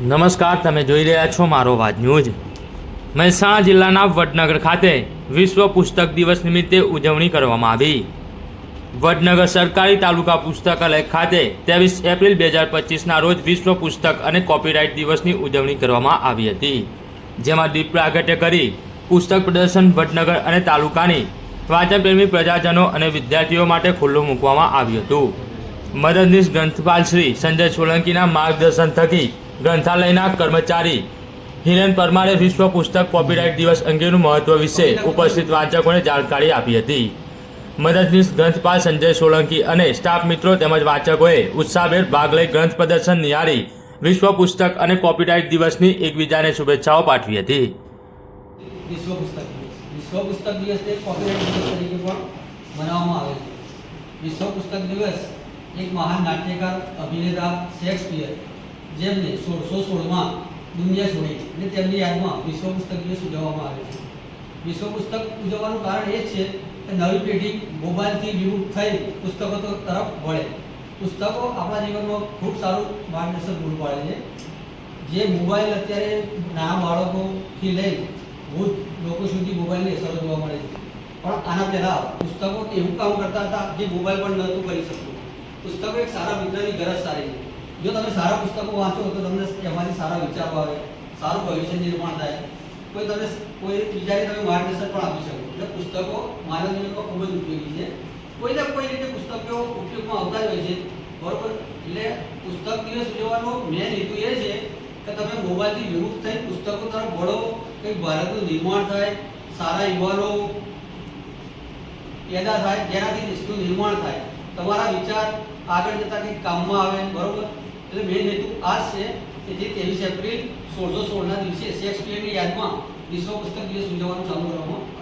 નમસ્કાર, તમે જોઈ રહ્યા છો મારો વાત ન્યૂઝ. મહેસાણા જિલ્લાના વડનગર ખાતે વિશ્વ પુસ્તક દિવસ નિમિત્તે ઉજવણી કરવામાં આવી. વડનગર સરકારી તાલુકા પુસ્તકાલય ખાતે ત્રેવીસ એપ્રિલ બે હજાર પચીસના રોજ વિશ્વ પુસ્તક અને કોપીરાઇટ દિવસની ઉજવણી કરવામાં આવી હતી. જેમાં દીપ પ્રાગટ્ય કરી પુસ્તક પ્રદર્શન વડનગર અને તાલુકાની વાંચનપ્રેમી પ્રજાજનો અને વિદ્યાર્થીઓ માટે ખુલ્લું મૂકવામાં આવ્યું હતું. મદદનીશ ગ્રંથપાલ શ્રી સંજય સોલંકીના માર્ગદર્શન થકી ગ્રંથાલયના કર્મચારી હિરેન પરમારે વિશ્વ પુસ્તક કોપીરાઇટ દિવસ અંગેનું મહત્વ વિશે ઉપસ્થિત વાચકોને જાણકારી આપી હતી. મદદનીશ ગ્રંથપાલ સંજય સોલંકી અને સ્ટાફ મિત્રો તેમજ વાંચકોએ ઉત્સાહભેર ભાગ લઈ ગ્રંથ પ્રદર્શન નિહાળી વિશ્વ પુસ્તક અને કોપીરાઇટ દિવસની એકબીજાને શુભેચ્છાઓ પાઠવી હતી. વિશ્વ પુસ્તક વિશ્વ પુસ્તક દિવસને કોપીરાઇટ દિવસ તરીકે પણ મનાવવામાં આવે છે. વિશ્વ પુસ્તક દિવસ એક મહાન નાટ્યકાર, અભિનેતા, શેક્સપિયર જેમને સોળસો સોળમાં દુનિયા છોડી અને તેમની યાદમાં વિશ્વ પુસ્તક દિવસ ઉજવવામાં આવે છે. વિશ્વ પુસ્તક ઉજવવાનું કારણ એ છે કે નવી પેઢી મોબાઈલથી વિમુખ થઈ પુસ્તકો તરફ વળે. પુસ્તકો આપણા જીવનમાં ખૂબ સારું માર્ગદર્શન પૂરું પાડે છે. જે મોબાઈલ અત્યારે નાના બાળકોથી લઈ વૃદ્ધ લોકો સુધી મોબાઈલની અસરો જોવા મળે છે. પણ આના પહેલાં પુસ્તકો એવું કામ કરતા હતા જે મોબાઈલ પણ નહોતું કરી શકતું. પુસ્તકો એક સારા મિત્રની ગરજ સારી છે. જો તમે સારા પુસ્તકો વાંચો તો તમને એમાંથી સારા વિચારો આવે, સારું ભવિષ્ય નિર્માણ થાય. કોઈ તમે કોઈ બીજાને તમે માર્ગદર્શન પણ આપી શકો. એટલે પુસ્તકો માનવ જીવનમાં ખૂબ જ ઉપયોગી છે. કોઈને કોઈ રીતે પુસ્તકો ઉપયોગમાં આવતા જ હોય છે. બરોબર? એટલે પુસ્તક દિવસ ઉજવવાનો મેન હેતુ એ છે કે તમે મોબાઈલથી વિમુખ થઈ પુસ્તકો તરફ વળો, કંઈક ભારતનું નિર્માણ થાય, સારા યુવાનો પેદા થાય, જેનાથી દેશનું નિર્માણ થાય. તમારા વિચાર આગળ જતા કંઈક કામમાં આવે, બરોબર? એટલે મેન હેતુ આ છે કે જે ત્રેવીસ એપ્રિલ સોળસો સોળના દિવસે શેક્સપિયરની યાદમાં વિશ્વ પુસ્તક દિવસ ઉજવવાનું ચાલુ કરવામાં